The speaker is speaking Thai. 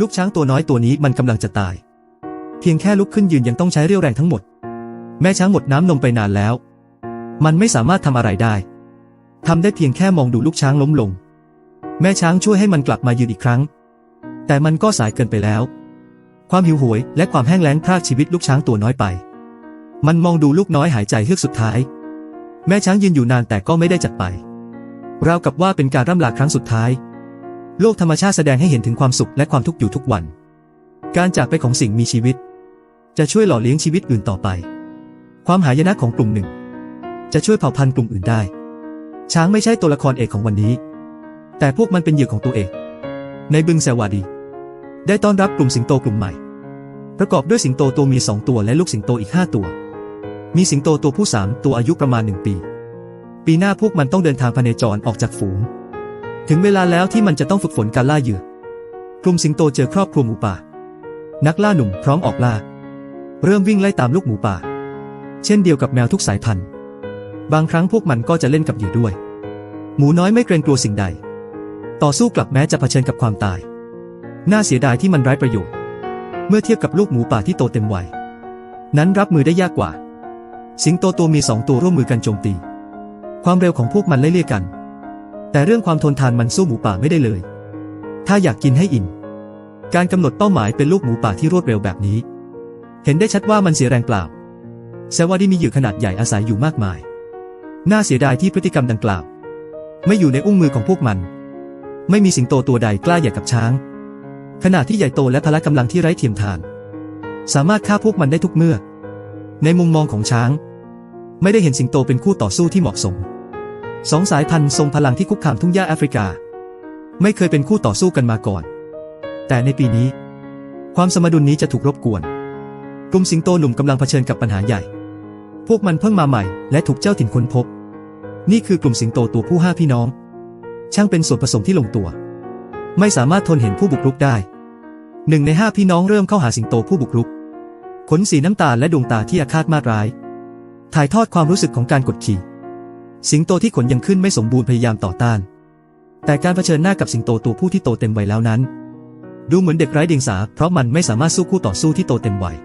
ลูกช้างตัวน้อยตัวนี้มันกำลังจะตาย เพียงแค่ลุกขึ้นยืนยังต้องใช้เรี่ยวแรงทั้งหมด แม่ช้างหมดน้ำนมไปนานแล้ว มันไม่สามารถทำอะไรได้ทำได้เพียงแค่มองดูลูกช้างล้มลง แม่ช้างช่วยให้มันกลับมายืนอีกครั้ง แต่มันก็สายเกินไปแล้ว ความหิวโหวยและความแห้งแล้งพรากชีวิตลูกช้างตัวน้อยไป มันมองดูลูกน้อยหายใจเฮือกสุดท้าย แม่ช้างยืนอยู่นานแต่ก็ไม่ได้จัดไปราวกับว่าเป็นการร่ำลาครั้งสุดท้าย โลกธรรมชาติแสดงให้เห็นถึงความสุขและความทุกข์อยู่ทุกวัน การจากไปของสิ่งมีชีวิต จะช่วยหล่อเลี้ยงชีวิตอื่นต่อไป ความหายนะของกลุ่มหนึ่ง จะช่วยเผ่าพันธุ์กลุ่มอื่นได้ ช้างไม่ใช่ตัวละครเอกของวันนี้ แต่พวกมันเป็นเหยื่อของตัวเอกในบึงแซวาดี ได้ต้อนรับกลุ่มสิงโตกลุ่มใหม่ ประกอบด้วยสิงโตตัวเมียสองตัวและลูกสิงโตอีกห้าตัว มีสิงโตตัวผู้สามตัวอายุประมาณหนึ่งปี ปีหน้าพวกมันต้องเดินทางพเนจรออกจากฝูง ถึงเวลาแล้วที่มันจะต้องฝึกฝนการล่าเหยื่อกลุ่มสิงโตเจอครอบครัวหมูป่า นักล่าหนุ่มพร้อมออกล่า เริ่มวิ่งไล่ตามลูกหมูป่า เช่นเดียวกับแมวทุกสายพันธุ์ บางครั้งพวกมันก็จะเล่นกับเหยื่อด้วย หมูน้อยไม่เกรงกลัวสิ่งใด ต่อสู้กลับแม้จะเผชิญกับความตาย น่าเสียดายที่มันไร้ประโยชน์ เมื่อเทียบกับลูกหมูป่าที่โตเต็มวัย นั้นรับมือได้ยากกว่า สิงโตตัวมีสองตัวร่วมมือกันโจมตี ความเร็วของพวกมันไล่เลี่ยกัน แต่เรื่องความทนทานมันสู้หมูป่าไม่ได้เลย ถ้าอยากกินให้อิ่ม การกำหนดเป้าหมายเป็นลูกหมูป่าที่รวดเร็วแบบนี้ เห็นได้ชัดว่ามันเสียแรงเปล่าแซวาดีมีเหยื่อขนาดใหญ่อาศัยอยู่มากมาย น่าเสียดายที่พฤติกรรมดังกล่าว ไม่อยู่ในอุ้งมือของพวกมัน ไม่มีสิงโตตัวใดกล้าใหญ่กับช้างขณะที่ใหญ่โตและพละกำลังที่ไร้เทียมทาน สามารถฆ่าพวกมันได้ทุกเมื่อ ในมุมมองของช้าง ไม่ได้เห็นสิงโตเป็นคู่ต่อสู้ที่เหมาะสม สองสายพันธุ์ทรงพลังที่คุกคามทุ่งหญ้าแอฟริกา ไม่เคยเป็นคู่ต่อสู้กันมาก่อน แต่ในปีนี้ ความสมดุลนี้จะถูกรบกวน กลุ่มสิงโตหนุ่มกำลังเผชิญกับปัญหาใหญ่ พวกมันเพิ่งมาใหม่และถูกเจ้าถิ่นค้นพบ นี่คือกลุ่มสิงโตตัวผู้ห้าพี่น้อง ช่างเป็นส่วนผสมที่ลงตัว ไม่สามารถทนเห็นผู้บุกรุกได้หนึ่งในห้าพี่น้องเริ่มเข้าหาสิงโตผู้บุกรุก ขนสีน้ำตาลและดวงตาที่อาฆาตมาดร้าย ถ่ายทอดความรู้สึกของการกดขี่ สิงโตที่ขนยังขึ้นไม่สมบูรณ์พยายามต่อต้าน แต่การเผชิญหน้ากับสิงโตตัวผู้ที่โตเต็มวัยแล้วนั้น ดูเหมือนเด็กไร้เดียงสาเพราะมันไม่สามารถสู้คู่ต่อสู้ที่โตเต็มวัย